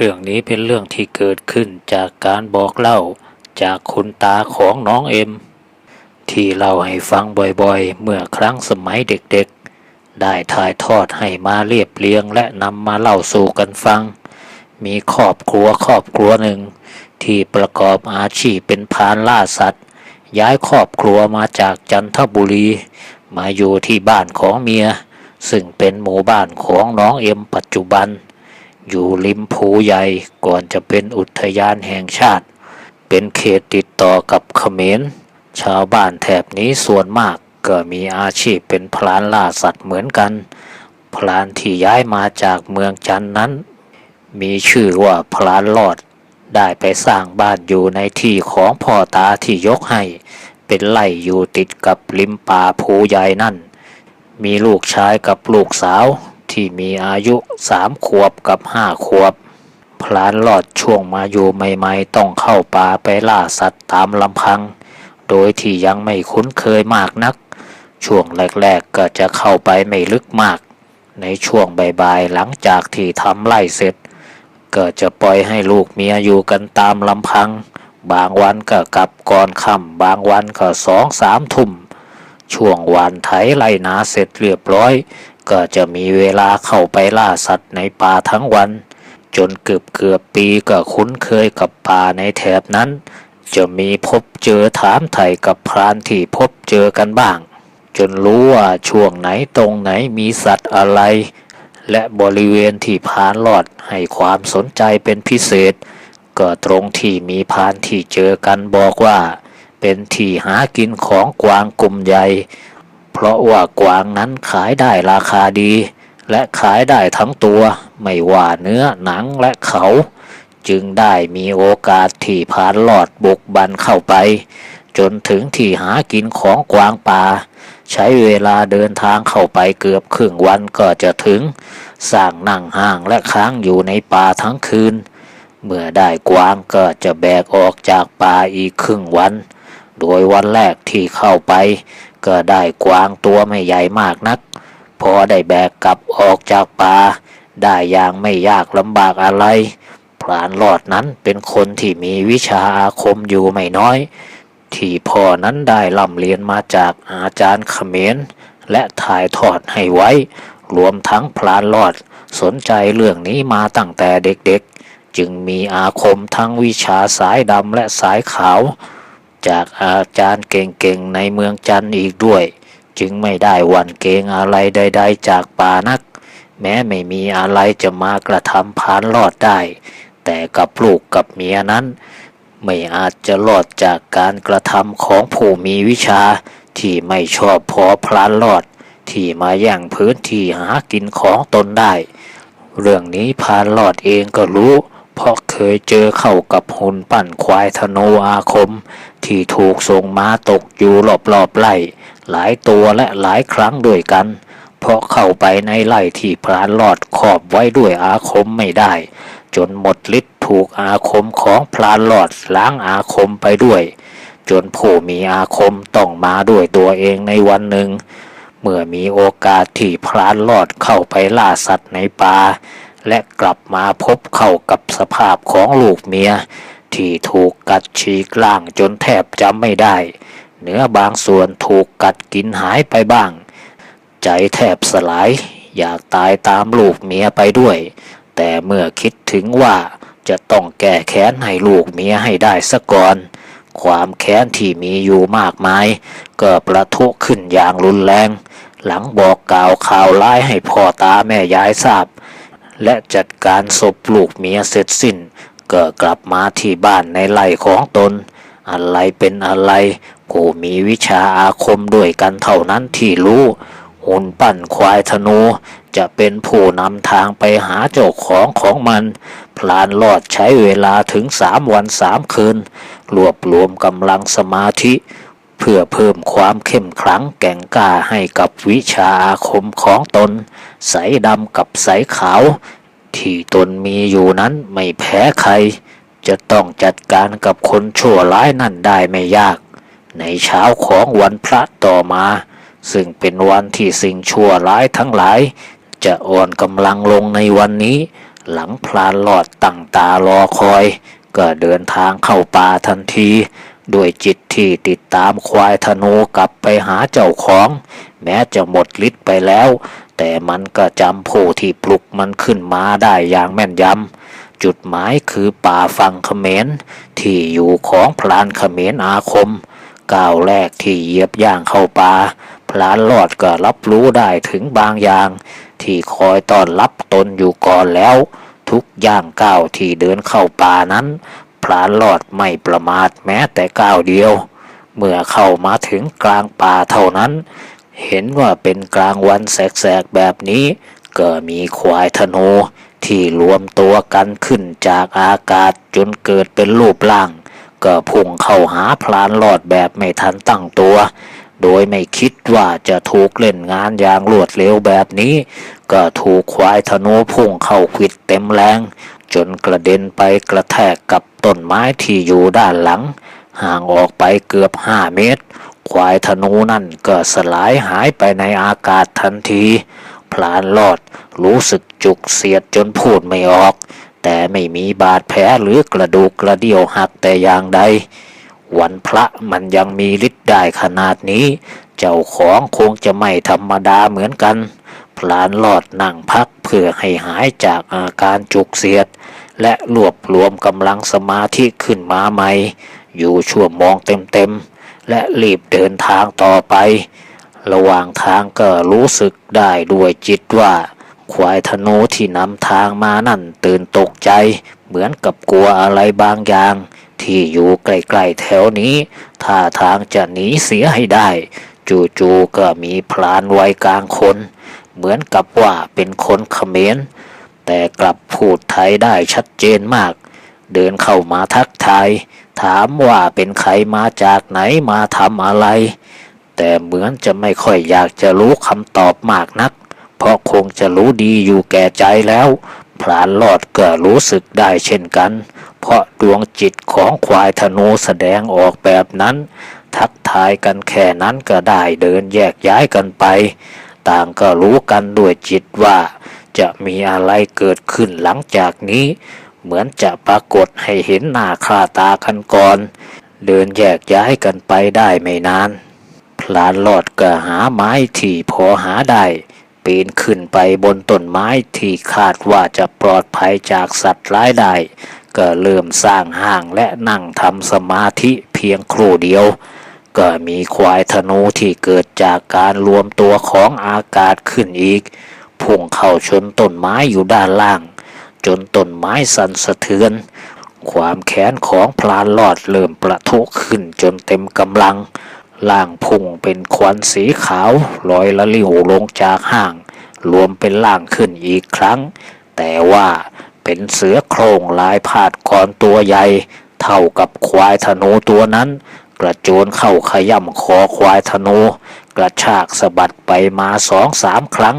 รื่องนี้เป็นเรื่องที่เกิดขึ้นจากการบอกเล่าจากคุณตาของน้องเอ็ม ที่เล่าให้ฟังบ่อยๆ เมื่อครั้งสมัยเด็กๆ ได้ถ่ายทอดให้มาเรียบเรียงและนำมาเล่าสู่กันฟัง มีครอบครัวครอบครัวหนึ่ง ที่ประกอบอาชีพเป็นพรานล่าสัตว์ ย้ายครอบครัวมาจากจันทบุรี มาอยู่ที่บ้านของเมีย ซึ่งเป็นหมู่บ้านของน้องเอ็มปัจจุบัน อยู่ริมภูใหญ่ก่อนจะเป็นอุทยานแห่งชาติ เป็นเขตติดต่อกับเขมร ชาวบ้านแถบนี้ส่วนมากก็มีอาชีพเป็นพลานล่าสัตว์เหมือนกัน พลานที่ย้ายมาจากเมืองจันนั้น มีชื่อว่าพลานหลอด ได้ไปสร้างบ้านอยู่ในที่ของพ่อตาที่ยกให้ เป็นไร่อยู่ติดกับริมป่าภูใหญ่นั่น มีลูกชายกับลูกสาว ที่มีอายุสามขวบกับห้าขวบ พลานหลอดช่วงมาอยู่ใหม่ๆ ต้องเข้าป่าไปล่าสัตว์ตามลำพัง โดยที่ยังไม่คุ้นเคยมากนัก ช่วงแรกๆก็จะเข้าไปไม่ลึกมาก ในช่วงบ่ายๆหลังจากที่ทำไล่เสร็จ ก็จะปล่อยให้ลูกเมียอยู่กันตามลำพัง บางวันก็กลับก่อนค่ำบางวันก็สองสามทุ่มช่วงวันไถไล่นาเสร็จเรียบร้อย ก็จะมีเวลาเข้าไปล่าสัตว์ในป่าทั้งวัน จนเกือบเกือบปีก็คุ้นเคยกับป่าในแถบนั้น จะมีพบเจอถามไถ่กับพรานที่พบเจอกันบ้าง จนรู้ว่าช่วงไหนตรงไหนมีสัตว์อะไร และบริเวณที่พานหลอดให้ความสนใจเป็นพิเศษ ก็ตรงที่มีพานที่เจอกันบอกว่า เป็นที่หากินของกวางกลุ่มใหญ่ เพราะว่ากวางนั้นขายได้ราคาดี และขายได้ทั้งตัว ไม่ว่าเนื้อหนังและเขา จึงได้มีโอกาสที่พานหลอดบุกบันเข้าไป จนถึงที่หากินของกวางป่า ใช้เวลาเดินทางเข้าไปเกือบครึ่งวันก็จะถึง สร้างนั่งห้างและค้างอยู่ในป่าทั้งคืน เมื่อได้กวางก็จะแบกออกจากป่าอีกครึ่งวัน โดยวันแรกที่เข้าไป ก็ได้กวางตัวไม่ใหญ่มากนัก พอได้แบกกลับออกจากป่าได้อย่างไม่ยากลำบากอะไร พรานหลอดนั้นเป็นคนที่มีวิชาอาคมอยู่ไม่น้อย ที่พ่อนั้นได้ร่ำเรียนมาจากอาจารย์เขมรและถ่ายทอดให้ไว้ รวมทั้งพรานหลอดสนใจเรื่องนี้มาตั้งแต่เด็กๆ จึงมีอาคมทั้งวิชาสายดำและสายขาว จากอาจารย์เก่งๆในเมืองจันทร์อีกด้วย จึงไม่ได้หวั่นเกรงอะไรใด ๆ จากป่านัก แม้ไม่มีอะไรจะมากระทำพานรอดได้ แต่กับลูกกับเมียนั้น ไม่อาจจะรอดจากการกระทำของผู้มีวิชา ที่ไม่ชอบพอพลานรอด ที่มาแย่งพื้นที่หากินของตนได้ เรื่องนี้พานรอดเองก็รู้เพราะเคยเจอเข้ากับหุ่นปั่นควายธนูอาคม ที่ถูกส่งมาตกอยู่รอบๆไร่หลายตัวและหลายครั้งด้วยกัน เพราะเข้าไปในไร่ที่พรานหลอดขอบไว้ด้วยอาคมไม่ได้ จนหมดฤทธิ์ถูกอาคมของพรานหลอดล้างอาคมไปด้วย จนผู้มีอาคมต้องมาด้วยตัวเองในวันหนึ่ง เมื่อมีโอกาสที่พรานหลอดเข้าไปล่าสัตว์ในป่าและกลับมาพบเข้ากับสภาพของลูกเมีย ที่ถูกกัดฉีกล่างจนแทบจำไม่ได้ เนื้อบางส่วนถูกกัดกินหายไปบ้าง ใจแทบสลาย อยากตายตามลูกเมียไปด้วย แต่เมื่อคิดถึงว่าจะต้องแก้แค้นให้ลูกเมียให้ได้ซะก่อน ความแค้นที่มีอยู่มากมาย ก็ประทุขึ้นอย่างรุนแรง หลังบอกกล่าวข่าวร้ายให้พ่อตาแม่ยายทราบ และจัดการศพลูกเมียเสร็จสิ้น ก็กลับมาที่บ้านในไร่ของตน อะไรเป็นอะไรผู้มีวิชาอาคมด้วยกันเท่านั้นที่รู้ หุ่นปั้นควายธนู จะเป็นผู้นำทางไปหาเจ้าของของมัน พลานรอดใช้เวลาถึงสามวันสามคืน รวบรวมกำลังสมาธิ เพื่อเพิ่มความเข้มขลังแก่งกล้าให้กับวิชาอาคมของตน ใสดำกับใสขาว ที่ตนมีอยู่นั้นไม่แพ้ใคร จะต้องจัดการกับคนชั่วร้ายนั่นได้ไม่ยาก ในเช้าของวันพระต่อมา ซึ่งเป็นวันที่สิ่งชั่วร้ายทั้งหลาย จะอ่อนกำลังลงในวันนี้ หลังพลานหลอดตั้งตารอคอย ก็เดินทางเข้าป่าทันทีด้วยจิตที่ติดตามควายธนูกลับไปหาเจ้าของ แม้จะหมดฤทธิ์ไปแล้ว แต่มันก็จำผู้ที่ปลุกมันขึ้นมาได้อย่างแม่นยำ จุดหมายคือป่าฟังเขมร ที่อยู่ของพลานเขมรอาคม ก้าวแรกที่เหยียบย่างเข้าป่าพลานหลอดก็รับรู้ได้ถึงบางอย่าง ที่คอยต้อนรับตนอยู่ก่อนแล้ว ทุกย่างก้าวที่เดินเข้าป่านั้น พลานหลอดไม่ประมาทแม้แต่ก้าวเดียว เมื่อเข้ามาถึงกลางป่าเท่านั้น เห็นว่าเป็นกลางวันแสกๆแบบนี้ ก็มีควายธนูที่รวมตัวกันขึ้นจากอากาศจนเกิดเป็นรูปร่าง ก็พุ่งเข้าหาพลานหลอดแบบไม่ทันตั้งตัว โดยไม่คิดว่าจะถูกเล่นงานอย่างรวดเร็วแบบนี้ ก็ถูกควายธนูพุ่งเข้าควิดเต็มแรง จนกระเด็นไปกระแทกกับต้นไม้ที่อยู่ด้านหลัง ห่างออกไปเกือบห้าเมตร ควายธนูนั่นก็สลายหายไปในอากาศทันที พลานหลอดรู้สึกจุกเสียดจนพูดไม่ออก แต่ไม่มีบาดแผลหรือกระดูกกระเดี่ยวหักแต่อย่างใด วันพระมันยังมีฤทธิ์ได้ขนาดนี้ เจ้าของคงจะไม่ธรรมดาเหมือนกัน พลานหลอดนั่งพักเพื่อให้หายจากอาการจุกเสียด และรวบรวมกำลังสมาธิขึ้นมาใหม่ อยู่ชั่วโมงเต็มๆ และรีบเดินทางต่อไป ระหว่างทางก็รู้สึกได้ด้วยจิตว่า ควายธนูที่นำทางมานั่นตื่นตกใจ เหมือนกับกลัวอะไรบางอย่าง ที่อยู่ใกล้ๆแถวนี้ท่าทางจะหนีเสียให้ได้ จู่ๆก็มีพลานไวัยกลางคน เหมือนกับว่าเป็นคนเขมรแต่กลับพูดไทยได้ชัดเจนมาก เดินเข้ามาทักทาย ถามว่าเป็นใครมาจากไหนมาทำอะไร แต่เหมือนจะไม่ค่อยอยากจะรู้คำตอบมากนัก เพราะคงจะรู้ดีอยู่แก่ใจแล้ว พลานหลอดก็รู้สึกได้เช่นกัน เพราะดวงจิตของควายธนูแสดงออกแบบนั้น ทักทายกันแค่นั้นก็ได้เดินแยกย้ายกันไป ต่างก็รู้กันด้วยจิตว่า จะมีอะไรเกิดขึ้นหลังจากนี้ เหมือนจะปรากฏให้เห็นหน้าค่าตากันก่อน เดินแยกย้ายกันไปได้ไม่นาน พลานหลอดก็หาไม้ที่พอหาได้ ปีนขึ้นไปบนต้นไม้ที่คาดว่าจะปลอดภัยจากสัตว์ร้ายได้ ก็เริ่มสร้างห้างและนั่งทำสมาธิเพียงครู่เดียว ก็มีควายธนูที่เกิดจากการรวมตัวของอากาศขึ้นอีกพุ่งเข้าชนต้นไม้อยู่ด้านล่าง จนต้นไม้สั่นสะเทือน ความแค้นของพลานหลอดเริ่มประทุขึ้นจนเต็มกำลัง ล่างพุ่งเป็นควันสีขาวลอยละลิ่วลงจากห้าง รวมเป็นล่างขึ้นอีกครั้ง แต่ว่าเป็นเสือโครงลายพาดกรตัวใหญ่ เท่ากับควายธนูตัวนั้น กระโจนเข้าขย่ำคอควายธนู กระชากสะบัดไปมาสองสามครั้ง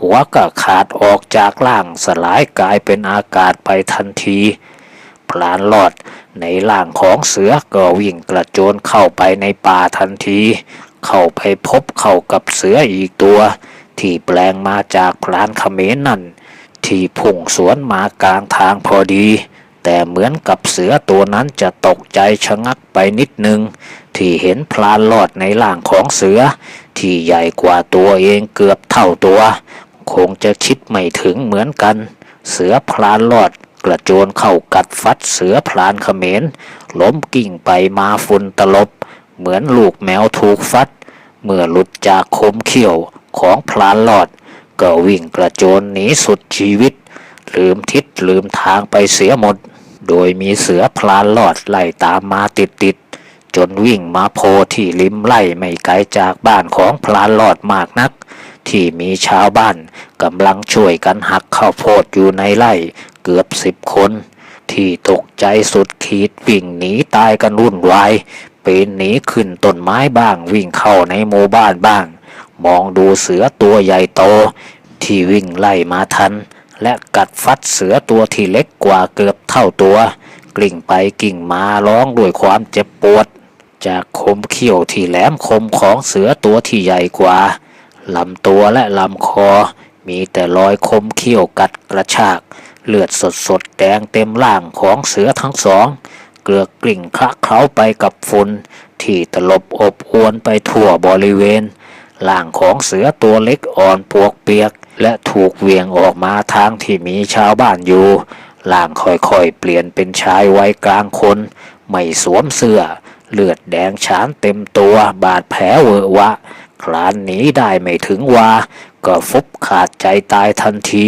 หัวก็ขาดออกจากล่างสลายกลายเป็นอากาศไปทันที พลานหลอดในร่างของเสือก็วิ่งกระโจนเข้าไปในป่าทันที เข้าไปพบเข้ากับเสืออีกตัว ที่แปลงมาจากพลานเขมรนั่น ที่พุ่งสวนมากลางทางพอดี แต่เหมือนกับเสือตัวนั้นจะตกใจชะงักไปนิดนึง ที่เห็นพลานหลอดในร่างของเสือ ที่ใหญ่กว่าตัวเองเกือบเท่าตัว คงจะคิดไม่ถึงเหมือนกัน เสือพลานลอด กระโจนเข้ากัดฟัดเสือพลานเขมรล้มกิ่งไปมาฝุ่นตลบ เหมือนลูกแมวถูกฟัด เมื่อหลุดจากคมเขี้ยวของพลานลอด ก็วิ่งกระโจนหนีสุดชีวิต ลืมทิศลืมทางไปเสียหมด โดยมีเสือพลานลอดไล่ตามมาติดติดจนวิ่งมาโพที่ริมไล่ไม่ไกลจากบ้านของพลานลอดมากนัก ที่มีชาวบ้านกำลังช่วยกันหักข้าวโพดอยู่ในไร่เกือบสิบคน ที่ตกใจสุดขีดวิ่งหนีตายกันวุ่นวายปีนหนีขึ้นต้นไม้บ้างวิ่งเข้าในหมู่บ้านบ้าง มองดูเสือตัวใหญ่โต ที่วิ่งไล่มาทัน และกัดฟัดเสือตัวที่เล็กกว่าเกือบเท่าตัว กลิ่งไปกิ่งมาร้องด้วยความเจ็บปวด จากคมเขี้ยวที่แหลมคมของเสือตัวที่ใหญ่กว่า ลำตัวและลำคอ มีแต่รอยคมเขี้ยวกัดกระชาก เลือดสดสดแดงเต็มร่างของเสือทั้งสอง เกลือกกลิ่งคละเคล้าไปกับฝุ่นที่ตลบอบอวนไปทั่วบริเวณร่างของเสือตัวเล็กอ่อนปวกเปียก และถูกเวียงออกมาทางที่มีชาวบ้านอยู่ร่างค่อยๆ เปลี่ยนเป็นชายวัยกลางคน ไม่สวมเสื้อ เลือดแดงฉานเต็มตัว บาดแผลเวอะวะ คลานหนีได้ไม่ถึงวา ก็ฟุบขาดใจตายทันที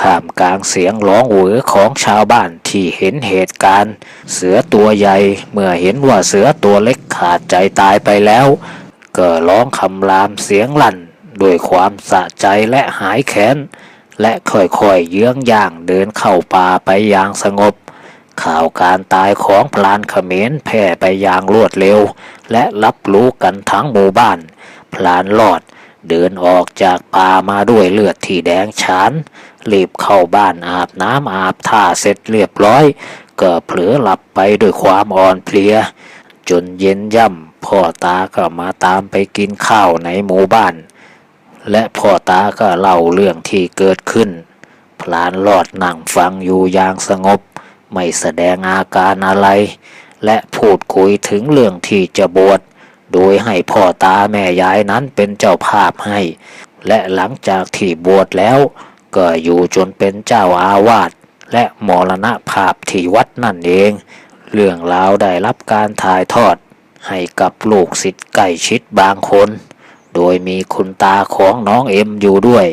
ท่ามกลางเสียงร้องเหวอของชาวบ้านที่เห็นเหตุการณ์ เสือตัวใหญ่เมื่อเห็นว่าเสือตัวเล็กขาดใจตายไปแล้ว ก็ร้องคำรามเสียงลั่นด้วยความสะใจและหายแค้น และค่อยๆเยื้องย่างเดินเข้าป่าไปอย่างสงบ ข่าวการตายของพลานเขมรแพร่ไปอย่างรวดเร็ว และรับรู้กันทั้งหมู่บ้าน พลานรอด เดินออกจากป่ามาด้วยเลือดที่แดงฉานรีบเข้าบ้านอาบน้ำอาบท่าเสร็จเรียบร้อย ก็เผลอหลับไปด้วยความอ่อนเพลีย จนเย็นย่ำพ่อตาก็มาตามไปกินข้าวในหมู่บ้าน และพ่อตาก็เล่าเรื่องที่เกิดขึ้น พลานรอดนั่งฟังอยู่อย่างสงบ ไม่แสดงอาการอะไร และพูดคุยถึงเรื่องที่จะบวช โดยให้พ่อตาแม่ยายนั้นเป็นเจ้าภาพให้ และหลังจากที่บวชแล้ว ก็อยู่จนเป็นเจ้าอาวาสและมรณภาพที่วัดนั่นเอง เรื่องราวได้รับการถ่ายทอด ให้กับลูกศิษย์ใกล้ชิดบางคน โดยมีคุณตาของน้องเอ็มอยู่ด้วย